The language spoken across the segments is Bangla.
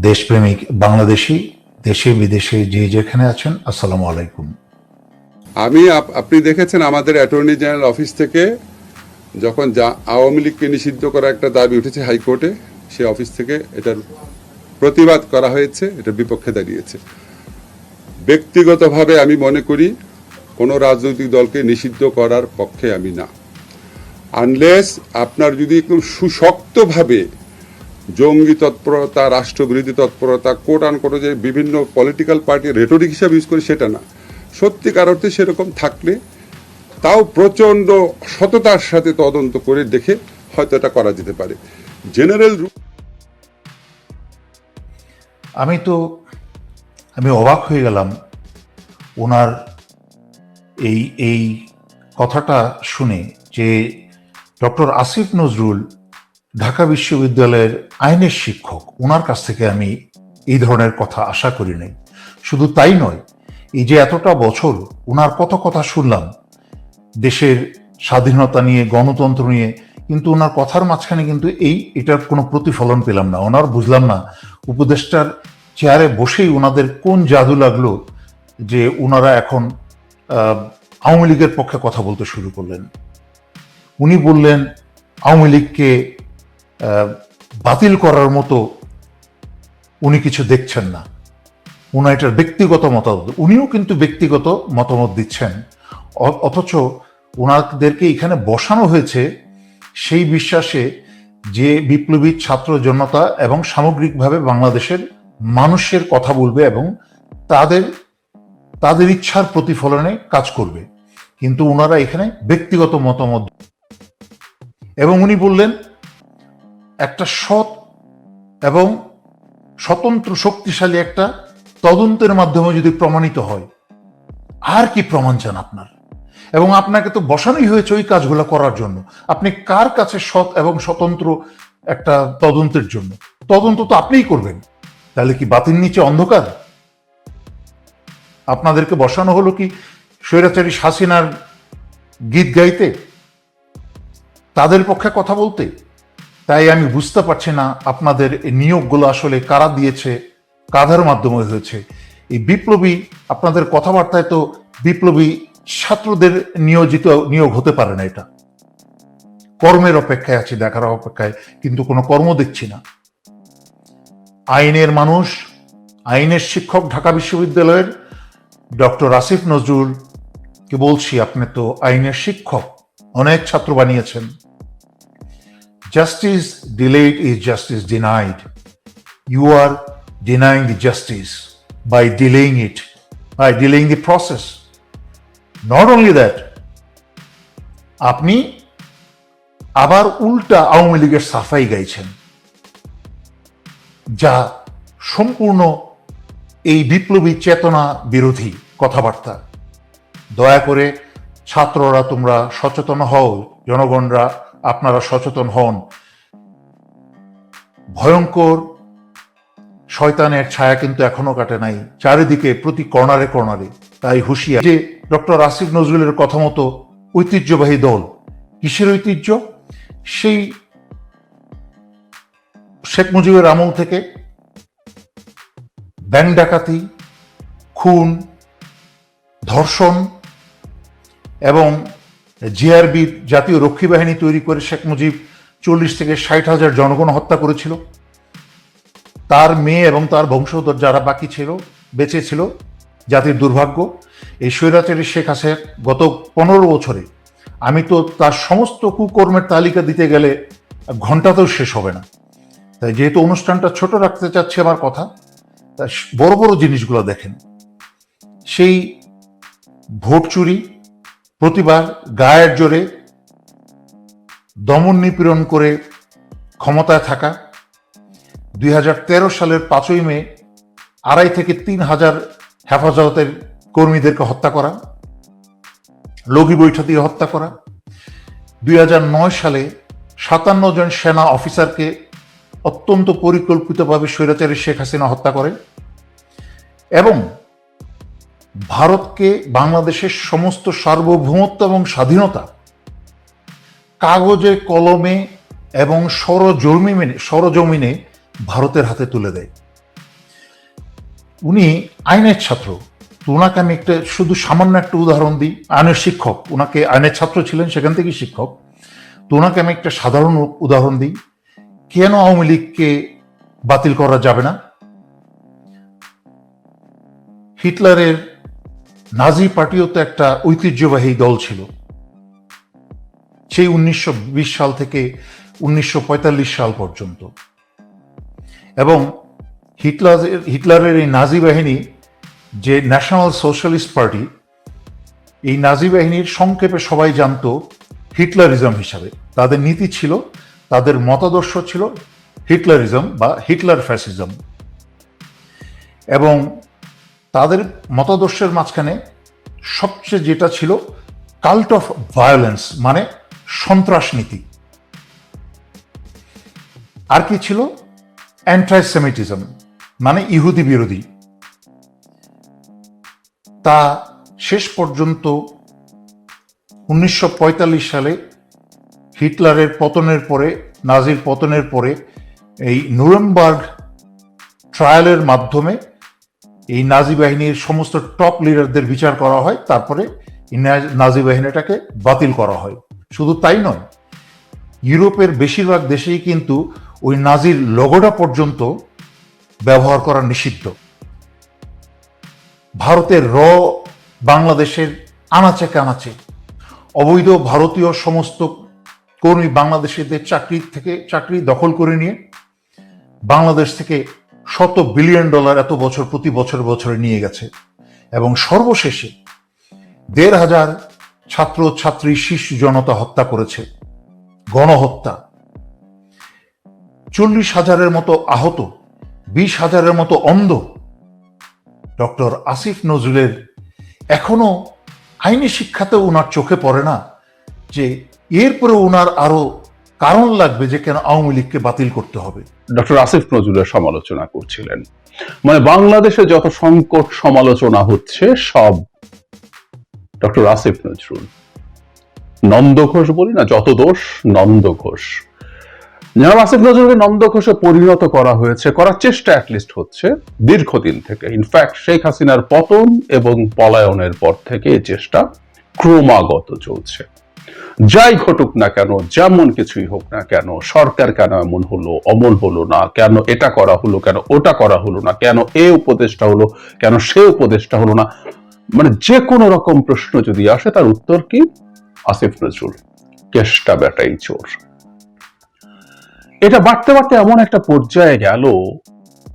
দেশপ্রেমিক বাংলাদেশি, দেশে, বিদেশে যে যেখানে আছেন, আসসালামু আলাইকুম। আমি আপ- আপনি দেখেছেন আমাদের অ্যাটর্নি জেনারেল অফিস থেকে যখন যা আওয়ামী লীগকে নিষিদ্ধ করা একটা দাবি উঠেছে হাইকোর্টে, সে অফিস থেকে এটার প্রতিবাদ করা হয়েছে, এটার বিপক্ষে দাঁড়িয়েছে। ব্যক্তিগতভাবে আমি মনে করি কোনো রাজনৈতিক দলকে নিষিদ্ধ করার পক্ষে আমি না। আনলেস আপনার যদি একদম সুশক্তভাবে জঙ্গি তৎপরতা, রাষ্ট্রবিরোধী তৎপরতা কোট আন কোট যে বিভিন্ন পলিটিক্যাল পার্টি রেটরিক হিসাবে ইউজ করে সেটা না। সত্যিকার অর্থে সেরকম থাকলে তাও প্রচণ্ড সততার সাথে তদন্ত করে দেখে হয়তো এটা করা যেতে পারে। জেনারেল আমি তো, আমি অবাক হয়ে গেলাম ওনার এই এই কথাটা শুনে যে ডক্টর আসিফ নজরুল ঢাকা বিশ্ববিদ্যালয়ের আইনের শিক্ষক ওনার কাছ থেকে আমি এই ধরনের কথা আশা করি নাই। শুধু তাই নয়, এই যে এতটা বছর ওনার কত কথা শুনলাম, দেশের স্বাধীনতা নিয়ে, গণতন্ত্র নিয়ে, কিন্তু ওনার কথার মাঝখানে কিন্তু এই, এটার কোনো প্রতিফলন পেলাম না। ওনার বুঝলাম না, উপদেষ্টার চেয়ারে বসেই ওনাদের কোন জাদু লাগল যে ওনারা এখন আওয়ামী লীগের পক্ষে কথা বলতে শুরু করলেন। উনি বললেন, আওয়ামী লীগকে বাতিল করার মতো উনি কিছু দেখছেন না। ওনার এটার ব্যক্তিগত মতামত। উনিও কিন্তু ব্যক্তিগত মতামত দিচ্ছেন। অথচ ওনাদেরকে এখানে বসানো হয়েছে সেই বিশ্বাসে যে বিপ্লবী ছাত্র জনতা এবং সামগ্রিকভাবে বাংলাদেশের মানুষের কথা বলবে এবং তাদের তাদের ইচ্ছার প্রতিফলনে কাজ করবে। কিন্তু ওনারা এখানে ব্যক্তিগত মতামত এবং উনি বললেন একটা সৎ এবং স্বতন্ত্র শক্তিশালী একটা তদন্তের মাধ্যমে যদি প্রমাণিত হয়, আর কি প্রমাণ চান আপনার? এবং আপনাকে তো বসানোই হয়েছে ওই কাজগুলো করার জন্য। আপনি কার কাছে সৎ এবং স্বতন্ত্র একটা তদন্তের জন্য? তদন্ত তো আপনিই করবেন। তাহলে কি বাতিল নিচে অন্ধকার? আপনাদেরকে বসানো হলো কি স্বৈরাচারী হাসিনার গীত গাইতে? তাদের পক্ষে কথা বলতে? তাই আমি বুঝতে পারছি না আপনাদের নিয়োগগুলো আসলে কারা দিয়েছে কাধার মাধ্যমে হয়েছে। এই বিপ্লবী, আপনাদের কথাবার্তায় তো বিপ্লবী ছাত্রদের নিয়োজিত, নিয়োগ হতে পারে না এটা। কর্মের অপেক্ষায় আছি, দেখার অপেক্ষায়, কিন্তু কোনো কর্ম দেখছি না। আইনের মানুষ, আইনের শিক্ষক ঢাকা বিশ্ববিদ্যালয়ের ডক্টর আসিফ নজরুল, কে বলছি, আপনি তো আইনের শিক্ষক, অনেক ছাত্র বানিয়েছেন। Justice delayed is justice denied. You are denying the justice by delaying it, by delaying the process. Not only that, আপনি আবার উল্টা আওয়ামী লীগের সাফাই গাইছেন যা সম্পূর্ণ এই বিপ্লবী চেতনা বিরোধী কথাবার্তা দয়া করে ছাত্ররা তোমরা সচেতন হও জনগণরা আপনারা সচেতন হন। ভয়ঙ্কর শয়তানের ছায়া কিন্তু এখনও কাটে নাই। চারিদিকে প্রতি কর্নারে কর্নারে তাই হুঁশিয়ার। যে ডক্টর আসিফ নজরুলের কথা মতো ঐতিহ্যবাহী দল, কিসের ঐতিহ্য? সেই শেখ মুজিবের আমল থেকে ব্যাংক ডাকাতি, খুন, ধর্ষণ এবং জিআরবি জাতীয় রক্ষী বাহিনী তৈরি করে শেখ মুজিব চল্লিশ থেকে ষাট হাজার জনগণ হত্যা করেছিল। তার মেয়ে এবং তার বংশধর যারা বাকি ছিল, বেঁচে ছিল, জাতির দুর্ভাগ্য। এই স্বৈরাচারী শেখ হাসিনা গত পনেরো বছরে, আমি তো তার সমস্ত কুকর্মের তালিকা দিতে গেলে ঘন্টাতেও শেষ হবে না। তাই যেহেতু অনুষ্ঠানটা ছোট রাখতে চাচ্ছি আমার কথা তা বড় বড় জিনিসগুলো দেখেন। সেই ভোট চুরি প্রতিবার গায়ের জোরে দমন নিপীড়ন করে ক্ষমতায় থাকা দুই হাজার তেরো সালের পাঁচই মে আড়াই থেকে তিন হাজার হেফাজতের কর্মীদেরকে হত্যা করা, লগি বৈঠা দিয়ে হত্যা করা, দুই হাজার নয় সালে সাতান্ন জন সেনা অফিসারকে অত্যন্ত পরিকল্পিতভাবে স্বৈরাচারী শেখ হাসিনা হত্যা করে এবং ভারতকে বাংলাদেশের সমস্ত সার্বভৌমত্ব এবং স্বাধীনতা কাগজে, কলমে এবং সরজমিনে সরজমিনে ভারতের হাতে তুলে দেয়। উনি আইনের ছাত্র। তো ওনাকে আমি একটা শুধু সামান্য একটা উদাহরণ দিই। আইনের শিক্ষক। ওনাকে আইনের ছাত্র ছিলেন, সেখান থেকে শিক্ষক। তো ওনাকে আমি একটা সাধারণ উদাহরণ দিই। কেন আওয়ামী লীগকে বাতিল করা যাবে না? হিটলারের নাজি পার্টিও তো একটা ঐতিহ্যবাহী দল ছিল। সেই উনিশশো সাল থেকে উনিশশো পঁয়তাল্লিশ সাল পর্যন্ত। এবং হিটলারের হিটলারের এই নাজি বাহিনী, যে ন্যাশনাল সোশ্যালিস্ট পার্টি, এই নাজি বাহিনীর সংক্ষেপে সবাই জানতো হিটলারিজম হিসাবে। তাদের নীতি ছিল, তাদের মতাদর্শ ছিল হিটলারিজম বা হিটলার ফ্যাসিজম। এবং তাদের মতাদর্শের মাঝখানে সবচেয়ে যেটা ছিল কাল্ট অফ ভায়োলেন্স মানে সন্ত্রাস নীতি। আর কি ছিল? অ্যান্টাইসেমিটিজম মানে ইহুদি বিরোধী। তা শেষ পর্যন্ত উনিশশো পঁয়তাল্লিশ সালে হিটলারের পতনের পরে, নাজির পতনের পরে এই নুরেমবার্গ ট্রায়ালের মাধ্যমে এই নাজি বাহিনীর সমস্ত টপ লিডারদের বিচার করা হয়, তারপরে নাজি বাহিনীটাকে বাতিল করা হয়। শুধু তাই নয়, ইউরোপের বেশিরভাগ দেশেই কিন্তু ওই নাজির লগোটা পর্যন্ত ব্যবহার করা নিষিদ্ধ। ভারতের র, বাংলাদেশের আনাচে কানাচে। অবৈধ ভারতীয় সমস্ত কর্মী বাংলাদেশিদের চাকরি থেকে, চাকরি দখল করে নিয়ে বাংলাদেশ থেকে শত বিলিয়ন ডলার এত বছর, প্রতি বছর, বছরে নিয়ে গেছে। এবং সর্বশেষে দেড় হাজার ছাত্র, ছাত্রী, শিশু জনতা হত্যা করেছে। গণহত্যা। চল্লিশ হাজারের মতো আহত, বিশ হাজারের মতো অন্ধ ডক্টর আসিফ নজরুলের এখনও আইনি শিক্ষাতে ওনার চোখে পড়ে না যে এরপরে ওনার আরও কারণ লাগবে যে কেন আওয়ামী লীগকে বাতিল করতে হবে। ডক্টর আসিফ নজরুলের সমালোচনা করছিলেন। মানে বাংলাদেশে যত সংকট সমালোচনা হচ্ছে, সব ডক্টর আসিফ নজরুল। নন্দ ঘোষ বলি না, যত দোষ, নন্দ ঘোষ। জনাব আসিফ নজরুলকে নন্দ ঘোষে পরিণত করা হয়েছে, করার চেষ্টা অ্যাটলিস্ট হচ্ছে দীর্ঘদিন থেকে। ইনফ্যাক্ট শেখ হাসিনার পতন এবং পলায়নের পর থেকে এই চেষ্টা ক্রমাগত চলছে। যাই ঘটুক না কেন, যেমন কিছুই হোক না কেন, সরকার কেন এমন হলো, অমন হলো না, কেন এটা করা হলো, কেন ওটা করা হলো না, কেন এ উপদেশটা হলো, কেন সে উপদেশটা হলো না মানে যে কোনো রকম প্রশ্ন যদি আসে, তার উত্তর কি? আসিফ নজরুল, কেষ্টা বেটাই চোর। এটা বাড়তে বাড়তে এমন একটা পর্যায়ে গেল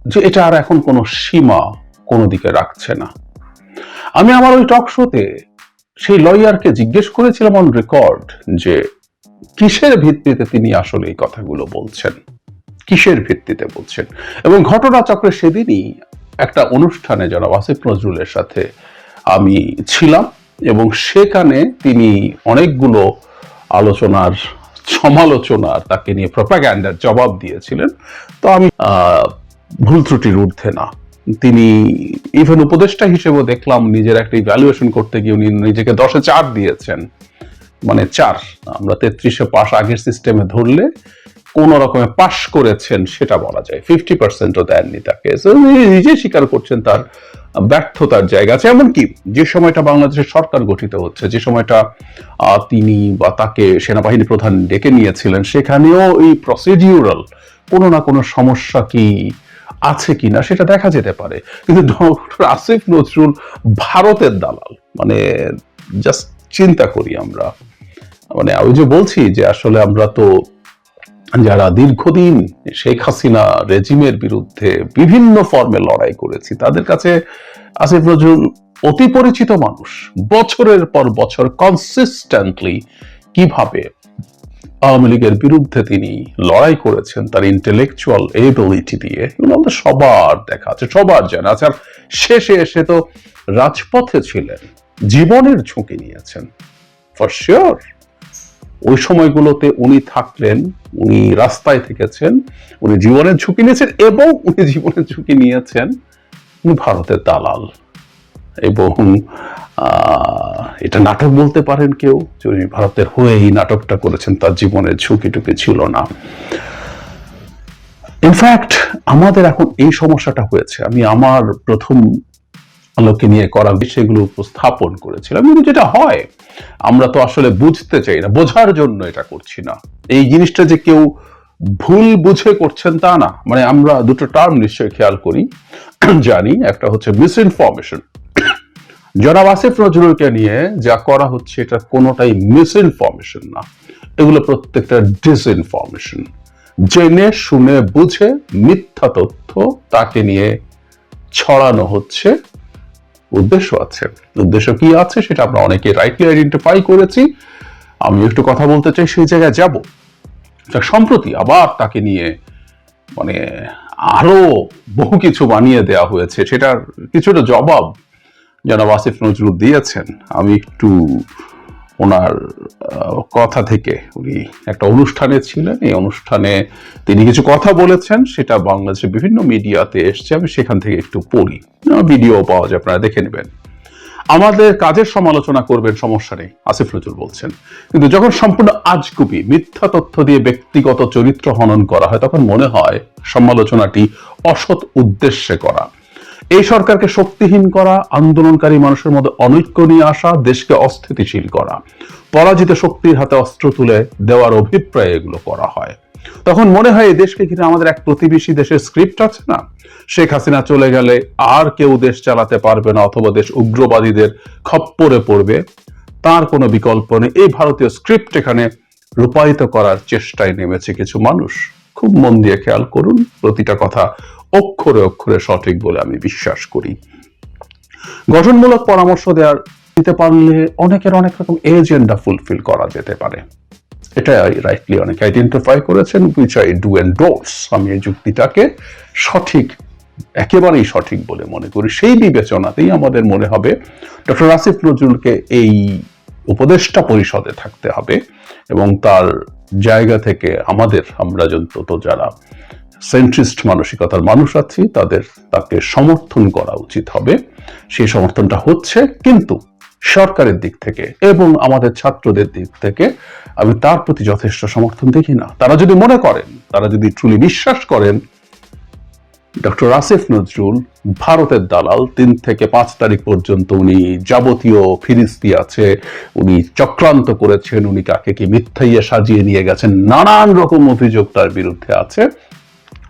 যে এটা আর এখন কোনো সীমা কোনো দিকে রাখছে না। আমি আমার ওই টক শোতে সেই লয়ারকে জিজ্ঞেস করেছিলাম অন রেকর্ড যে কিসের ভিত্তিতে তিনি আসলে এই কথাগুলো বলছেন? কিসের ভিত্তিতে বলছেন? এবং ঘটনাচক্রে সেদিনই একটা অনুষ্ঠানে জনাব আসিফ নজরুলের সাথে আমি ছিলাম এবং সেখানে তিনি অনেকগুলো আলোচনার, সমালোচনার তাকে নিয়ে প্রপাগ্যান্ডার জবাব দিয়েছিলেন। তো আমি ভুল ত্রুটির ঊর্ধ্বে না। তিনি ইভেন উপদেষ্টা হিসেবেও দেখলাম নিজের একটা ইভ্যালুয়েশন করতে গিয়ে উনি নিজেকে দশে চার দিয়েছেন। মানে চার, আমরা তেত্রিশে পাস আগের সিস্টেমে ধরলে কোন রকমে পাশ করেছেন সেটা বলা যায়। ফিফটি পার্সেন্টও দেননি তাকে। নিজে স্বীকার করছেন তার ব্যর্থতার জায়গা আছে। এমনকি যে সময়টা বাংলাদেশের সরকার গঠিত হচ্ছে, যে সময়টা তিনি বা তাকে সেনাবাহিনী প্রধান ডেকে নিয়েছিলেন, সেখানেও এই প্রসিডিউরাল কোনো না কোনো সমস্যা কি আছে কিনা সেটা দেখা যেতে পারে। কিন্তু ডক্টর আসিফ নজরুল ভারতের দালাল মানে জাস্ট চিন্তা করি আমরা। মানে ওই যে বলছি যে আসলে আমরা তো যারা দীর্ঘদিন শেখ হাসিনা রেজিমের বিরুদ্ধে বিভিন্ন ফর্মে লড়াই করেছি, তাদের কাছে আসিফ নজরুল অতি পরিচিত মানুষ। বছরের পর বছর কনসিস্টেন্টলি কীভাবে আওয়ামী লীগের বিরুদ্ধে তিনি লড়াই করেছেন তার ইন্টেলেকচুয়াল এবিলিটি দিয়ে। এগুলো আমাদের সবার দেখা আছে, সবার জানা আছে। আর শেষে এসে তো রাজপথে ছিলেন, জীবনের ঝুঁকি নিয়েছেন। ফর শিওর ওই সময়গুলোতে উনি থাকলেন, উনি রাস্তায় থেকেছেন, উনি জীবনের ঝুঁকি নিয়েছেন এবং উনি জীবনের ঝুঁকি নিয়েছেন উনি ভারতের দালাল এবং এটা নাটক বলতে পারেন কেউ যে ভারতের হয়ে এই নাটকটা করেছেন, তার জীবনের ঝুঁকি টুকি ছিল না। ইনফ্যাক্ট আমাদের এখন এই সমস্যাটা হয়েছে। আমি আমার প্রথম আলোকে নিয়ে করা বিষয়গুলো উপস্থাপন করেছিলাম। কিন্তু যেটা হয়, আমরা তো আসলে বুঝতে চাই না, বোঝার জন্য এটা করছি না। এই জিনিসটা যে কেউ ভুল বুঝে করছেন তা না। মানে আমরা দুটো টার্ম নিশ্চয়ই খেয়াল করি, জানি। একটা হচ্ছে মিস ইনফরমেশন জনাব আসিফ নজরুলকে নিয়ে যা করা হচ্ছে, এটা কোনোটাই মিস ইনফরমেশন না। এগুলো প্রত্যেকটা ডিসইনফরমেশন জেনে, শুনে, বুঝে মিথ্যা তথ্য তাকে নিয়ে ছড়ানো হচ্ছে। উদ্দেশ্য আছে। উদ্দেশ্য কি আছে সেটা আমরা অনেকে রাইটলি আইডেন্টিফাই করেছি। আমি একটু কথা বলতে চাই, সেই জায়গায় যাব। সম্প্রতি আবার তাকে নিয়ে মানে আরও বহু কিছু বানিয়ে দেওয়া হয়েছে, সেটার কিছুটা জবাব জনাব আসিফ নজরুল দিয়েছেন। আমি একটু ওনার কথা থেকে, উনি একটা অনুষ্ঠানে ছিলেন, এই অনুষ্ঠানে তিনি কিছু কথা বলেছেন, সেটা বাংলাদেশের বিভিন্ন মিডিয়াতে এসছে, আমি সেখান থেকে একটু পড়ি। ভিডিও পাওয়া যায়, আপনারা দেখে নেবেন। আমাদের কাজের সমালোচনা করবেন, সমস্যা নেই, আসিফ নজরুল বলছেন। কিন্তু যখন সম্পূর্ণ আজগুবি, মিথ্যা তথ্য দিয়ে ব্যক্তিগত চরিত্র হনন করা হয়, তখন মনে হয় সমালোচনাটি অসৎ উদ্দেশ্যে করা। এই সরকারকে শক্তিহীন করা, আন্দোলনকারী মানুষের মধ্যে অনৈক্য নিয়ে আসা, দেশকে অস্থিতিশীল করা, পরাজিত শক্তির হাতে অস্ত্র তুলে দেওয়ার অভিপ্রায়ে এগুলো করা হয়। তখন মনে হয় এই দেশকে ঘিরে আমাদের এক প্রতিবেশী দেশের স্ক্রিপ্ট আছে না? শেখ হাসিনা চলে গেলে আর কেউ দেশ চালাতে পারবে না অথবা দেশ উগ্রবাদীদের খপ্পরে পড়বে। তার কোনো বিকল্প নেই। এই ভারতীয় স্ক্রিপ্ট এখানে রূপায়িত করার চেষ্টায় নেমেছে কিছু মানুষ। খুব মন দিয়ে খেয়াল করুন, প্রতিটা কথা অক্ষরে অক্ষরে সঠিক বলে আমি বিশ্বাস করি। গঠনমূলক পরামর্শ দেওয়ার দিতে পারলে অনেকের অনেক রকম এজেন্ডা ফুলফিল করা যেতে পারে। এটা রাইটলি অনেকে আইডেন্টিফাই করেছেন উইচ আই ডু এন্ডোর্স আমি এই যুক্তিটাকে সঠিক, একেবারেই সঠিক বলে মনে করি। সেই বিবেচনাতেই আমাদের মনে হবে, ডক্টর আসিফ নজরুলকে এই উপদেষ্টা পরিষদে থাকতে হবে এবং তার জায়গা থেকে আমাদের আমরা যন্তত যারা সেন্ট্রিস্ট মানসিকতার মানুষ আছি, তাদের, তাকে সমর্থন করা উচিত হবে। সেই সমর্থনটা হচ্ছে কিন্তু সরকারের দিক থেকে এবং আমাদের ছাত্রদের দিক থেকে আমি তার প্রতি যথেষ্ট সমর্থন দেখি না। তারা যদি মনে করেন, তারা যদি ট্রুলি বিশ্বাস করেন ডক্টর আসিফ নজরুল, ভারতের দালাল, তিন থেকে পাঁচ তারিখ পর্যন্ত উনি যাবতীয় ফিরিস্তি আছে, উনি চক্রান্ত করেছেন, উনি কাকে কি মিথ্যাইয়া সাজিয়ে নিয়ে গেছেন, নানান রকম অভিযোগ তার বিরুদ্ধে আছে।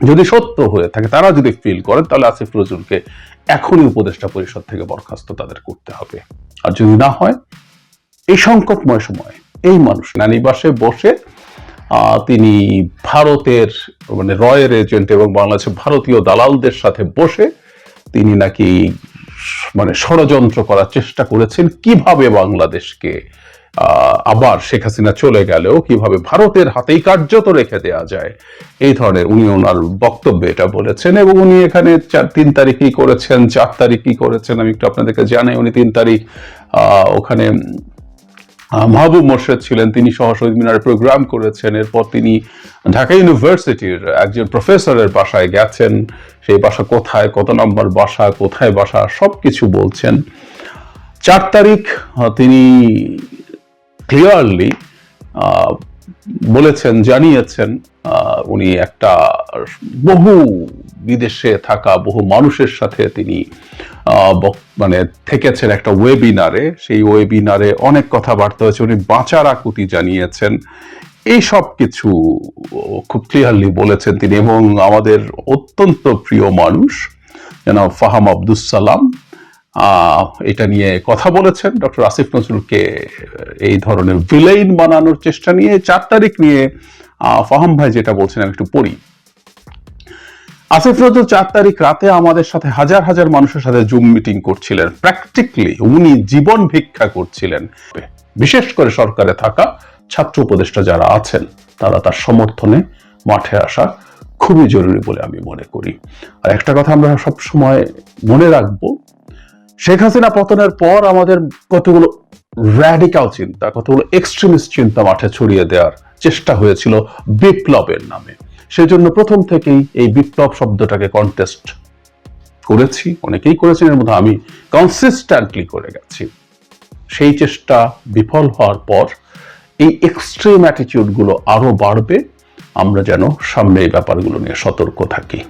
যদি সত্য হয়ে থাকে, তারা যদি ফিল করেন, তাহলে আসিফ নজরুলকে এখনই উপদেষ্টা পরিষদ থেকে বরখাস্ত তাদের করতে হবে। আর যদি না হয়, এই সংকটময় সময় এই মানুষ নানিবাসে বসে তিনি ভারতের মানে রয়ের এজেন্ট এবং বাংলাদেশের ভারতীয় দালালদের সাথে বসে তিনি নাকি মানে ষড়যন্ত্র করার চেষ্টা করেছেন। কীভাবে বাংলাদেশকে আবার শেখ হাসিনা চলে গেলেও কীভাবে ভারতের হাতেই কার্যত রেখে দেওয়া যায়, এই ধরনের উনি ওনার বক্তব্যে এটা বলেছেন এবং উনি এখানে চার, তিন তারিখ কি করেছেন, চার তারিখ কি করেছেন, আমি একটু আপনাদেরকে জানাই, উনি তিন তারিখ ওখানে মাহবুব মোর্শেদ ছিলেন, তিনি সহ শহীদ মিনারে প্রোগ্রাম করেছেন। এরপর তিনি ঢাকা ইউনিভার্সিটির একজন প্রফেসরের বাসায় গেছেন। সেই বাসা কোথায়, কত নম্বর বাসা, কোথায় বাসা, সবকিছু বলছেন। চার তারিখ তিনি ক্লিয়ারলি বলেছেন, জানিয়েছেন উনি একটা বহু বিদেশে থাকা বহু মানুষের সাথে তিনি মানে থেকেছেন একটা ওয়েবিনারে সেই ওয়েবিনারে অনেক কথাবার্তা হয়েছে, উনি বাঁচার আকুতি জানিয়েছেন। এই সব কিছু খুব ক্লিয়ারলি বলেছেন তিনি এবং আমাদের অত্যন্ত প্রিয় মানুষ যেন ফাহাম আব্দুস সালাম এটা নিয়ে কথা বলেছেন। ডক্টর আসিফ নজরুলকে এই ধরনের ভিলেইন বানানোর চেষ্টা নিয়ে, চার তারিখ নিয়ে ফাহাম ভাই যেটা বলছেন আমি একটু পড়ি। আসিফ নজরুল চার তারিখ রাতে আমাদের সাথে হাজার হাজার মানুষের সাথে জুম মিটিং করছিলেন। প্র্যাকটিক্যালি উনি জীবন ভিক্ষা করছিলেন। বিশেষ করে সরকারে থাকা ছাত্র উপদেষ্টা যারা আছেন, তারা তার সমর্থনে মাঠে আসা খুবই জরুরি বলে আমি মনে করি। আর একটা কথা আমরা সব সময় মনে রাখব, শেখ হাসিনা পতনের পর আমাদের কতগুলো র্যাডিক্যাল চিন্তা, কতগুলো এক্সট্রিমিস্ট চিন্তা মাঠে ছড়িয়ে দেওয়ার চেষ্টা হয়েছিল বিপ্লবের নামে। সেজন্য প্রথম থেকেই এই বিপ্লব শব্দটাকে কন্টেস্ট করেছি। অনেকেই করেছেন, এর মধ্যে আমি কনসিস্ট্যান্টলি করে গেছি। সেই চেষ্টা বিফল হওয়ার পর এই এক্সট্রিম অ্যাটিটিউডগুলো আরও আরও বাড়বে, আমরা যেন সামনে এই ব্যাপারগুলো নিয়ে সতর্ক থাকি।